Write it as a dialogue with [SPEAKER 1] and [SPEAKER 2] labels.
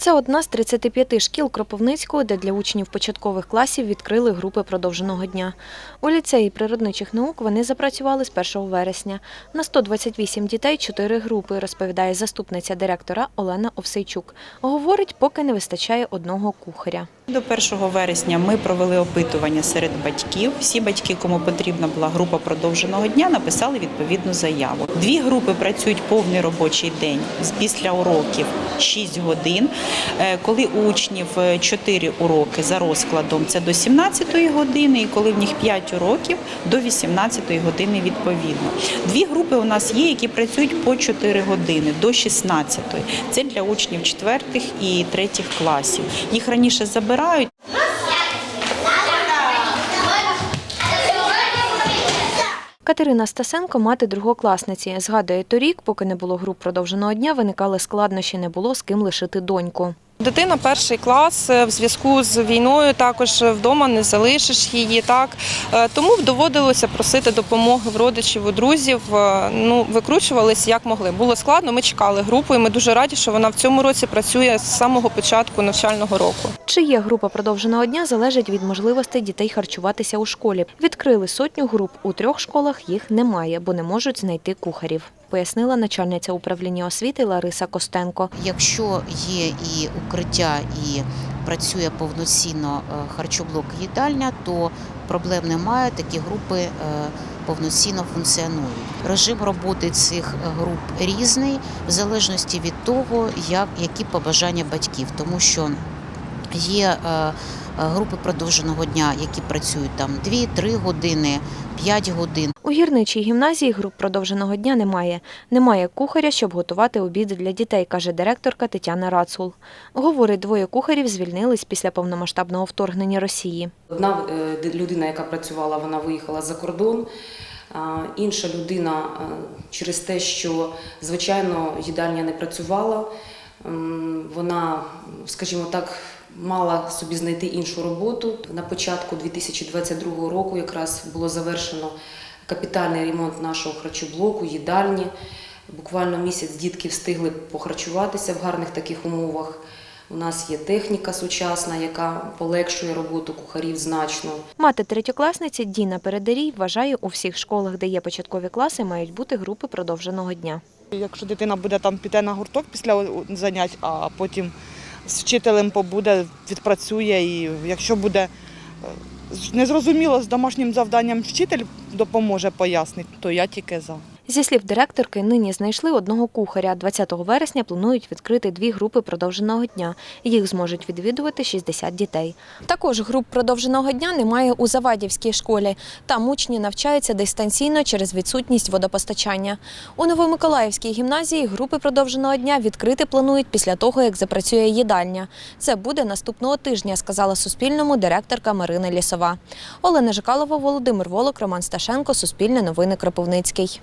[SPEAKER 1] Це одна з 35 шкіл Кропивницького, де для учнів початкових класів відкрили групи продовженого дня. У ліцеї природничих наук вони запрацювали з 1 вересня. На 128 дітей – 4 групи, розповідає заступниця директора Олена Овсейчук. Говорить, поки не вистачає одного кухаря.
[SPEAKER 2] До 1 вересня ми провели опитування серед батьків. Всі батьки, кому потрібна була група продовженого дня, написали відповідну заяву. Дві групи працюють повний робочий день після уроків 6 годин. Е, Коли учнів 4 уроки за розкладом, це до 17 години, і коли в них 5 уроків до 18 години відповідно. Дві групи у нас є, які працюють по 4 години до 16. Це для учнів 4 і 3 класів. Їх раніше забирають.
[SPEAKER 1] Катерина Стасенко – мати другокласниці. Згадує, торік, поки не було груп продовженого дня, виникали складнощі, не було з ким лишити доньку.
[SPEAKER 3] Дитина перший клас е, в зв'язку з війною також вдома не залишиш її. Так Е, тому доводилося просити допомоги в родичів, у друзів. Е, Ну викручувалися як могли. Було складно. Ми чекали групу, і ми дуже раді, що вона в цьому році працює з самого початку навчального року.
[SPEAKER 1] Чи є група продовженого дня, залежить від можливостей дітей харчуватися у школі. Відкрили сотню груп. У трьох школах їх немає, бо не можуть знайти кухарів, пояснила начальниця управління освіти Лариса Костенко.
[SPEAKER 4] Якщо є і укриття, і працює повноцінно е, харчоблок їдальня, то проблем немає. Такі групи е, повноцінно функціонують. Режим роботи цих груп різний, в залежності від того, як, які побажання батьків, тому що є е, групи продовженого дня, які працюють там 2-3 години, 5 годин.
[SPEAKER 1] У гірничій гімназії груп продовженого дня немає. Немає кухаря, щоб готувати обід для дітей, каже директорка Тетяна Рацул. Говорить, двоє кухарів звільнились після повномасштабного вторгнення Росії.
[SPEAKER 5] Одна е, людина, яка працювала, вона виїхала за кордон. Інша людина е, через те, що звичайно їдальня не працювала, вона, скажімо так, мала собі знайти іншу роботу. На початку 2022 року якраз було завершено капітальний ремонт нашого харчоблоку, їдальні. Буквально місяць дітки встигли похарчуватися в гарних таких умовах. У нас є техніка сучасна, яка полегшує роботу кухарів значно.
[SPEAKER 1] Мати третьокласниці Діна Передарій вважає, у всіх школах, де є початкові класи, мають бути групи продовженого дня.
[SPEAKER 6] Якщо дитина буде там піти на гурток після занять, а потім з вчителем побуде, відпрацює, і якщо буде е, незрозуміло з домашнім завданням вчитель допоможе пояснити, то я тільки за.
[SPEAKER 1] Зі слів директорки, нині знайшли одного кухаря. 20 вересня планують відкрити дві групи продовженого дня. Їх зможуть відвідувати 60 дітей. Також груп продовженого дня немає у Завадівській школі. Там учні навчаються дистанційно через відсутність водопостачання. У Новомиколаївській гімназії групи продовженого дня відкрити планують після того, як запрацює їдальня. Це буде наступного тижня, сказала Суспільному директорка Марина Лісова. Олена Жикалова, Володимир Волок, Роман Сташенко, Суспільне новини Кропивницький.